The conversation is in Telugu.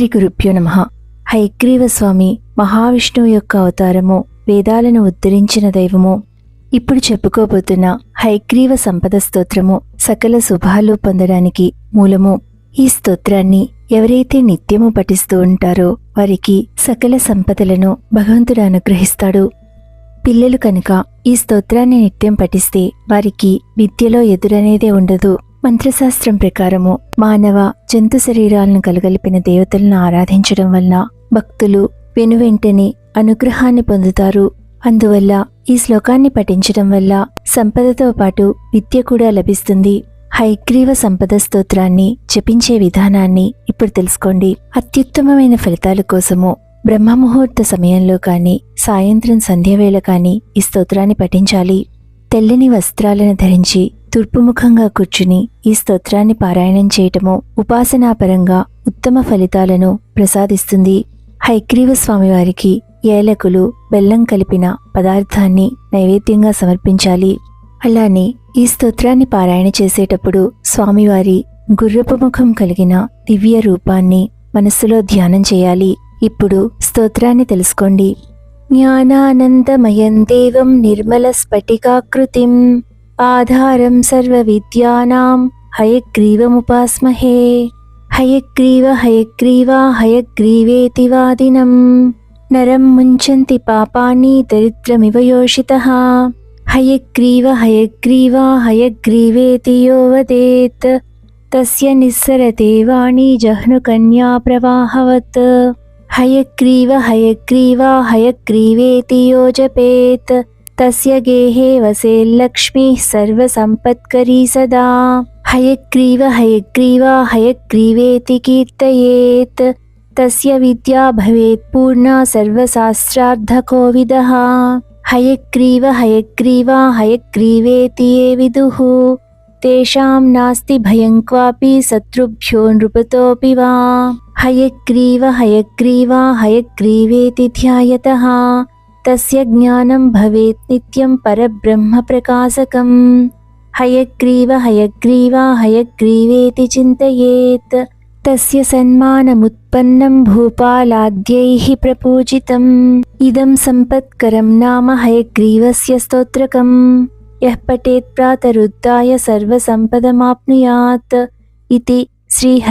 శ్రీ గురుభ్యో నమ. హైగ్రీవ స్వామి మహావిష్ణువు యొక్క అవతారము వేదాలను ఉద్ధరించిన దైవము. ఇప్పుడు చెప్పుకోబోతున్న హైగ్రీవ సంపద స్తోత్రము సకల శుభాలు పొందడానికి మూలము. ఈ స్తోత్రాన్ని ఎవరైతే నిత్యము పఠిస్తూ ఉంటారో వారికి సకల సంపదలను భగవంతుడు అనుగ్రహిస్తాడు. పిల్లలు కనుక ఈ స్తోత్రాన్ని నిత్యం పఠిస్తే వారికి విద్యలో ఎదురనేదే ఉండదు. మంత్రశాస్త్రం ప్రకారము మానవ జంతు శరీరాలను కలగలిపిన దేవతలను ఆరాధించడం వల్ల భక్తులు వెనువెంటనే అనుగ్రహాన్ని పొందుతారు. అందువల్ల ఈ శ్లోకాన్ని పఠించడం వల్ల సంపదతో పాటు విద్య కూడా లభిస్తుంది. హైగ్రీవ సంపద స్తోత్రాన్ని జపించే విధానాన్ని ఇప్పుడు తెలుసుకోండి. అత్యుత్తమమైన ఫలితాల కోసము బ్రహ్మముహూర్త సమయంలో కానీ సాయంత్రం సంధ్యవేళ కానీ ఈ స్తోత్రాన్ని పఠించాలి. తెల్లని వస్త్రాలను ధరించి తూర్పుముఖంగా కూర్చుని ఈ స్తోత్రాన్ని పారాయణం చేయటము ఉపాసనాపరంగా ఉత్తమ ఫలితాలను ప్రసాదిస్తుంది. హైగ్రీవ స్వామివారికి ఏలకులు బెల్లం కలిపిన పదార్థాన్ని నైవేద్యంగా సమర్పించాలి. అలానే ఈ స్తోత్రాన్ని పారాయణ చేసేటప్పుడు స్వామివారి గుర్రపు ముఖం కలిగిన దివ్య రూపాన్ని మనస్సులో ధ్యానం చేయాలి. ఇప్పుడు స్తోత్రాన్ని తెలుసుకోండి. జ్ఞానానందమయం దేవం నిర్మల స్ఫటికాకృతిం. आधारं सर्वविद्यानां हयग्रीवमुपास्महे। हयग्रीव हयग्रीवा हयग्रीवेति वादिनम् नरं मुञ्चन्ति पापानि दरिद्रमिव योषितः। हयग्रीव हयग्रीवा हयग्रीवेति यो वदेत्। तस्य निःसरदेवाणी जह्नुकन्या प्रवाहवत्। हयग्रीव हयग्रीवा हयग्रीवेति यो जपेत्। तस्य गेहे वसे लक्ष्मीः सर्वसम्पत्करी सदा। हयग्रीव, हयग्रीवा, हयग्रीवेति कीर्तयेत्। तस्य विद्या भवेत् पूर्णा सर्वशास्त्रार्थकोविदः। हयग्रीव, हयग्रीवा, हयग्रीवेति ये विदुः। तेषां नास्ति भयं क्वापि शत्रुभ्यो नृपतोऽपि वा। हयग्रीव, हयग्रीवा, हयग्रीवेति ध्यायतः। తస్య జ్ఞానం భవేత్ నిత్యం పరబ్రహ్మ ప్రకాశకం హయగ్రీవ హయగ్రీవ హయగ్రీవేతి చింతయేత్ తస్య సన్మానముత్పన్నం భూపాలాద్యైః ప్రపూజితం ఇదం సంపత్కరం నామ హయగ్రీవస్య స్తోత్రకం యః పఠేత్ ప్రాతరుద్ధాయ సర్వసంపదమాప్నుయాత్ ఇతి శ్రీ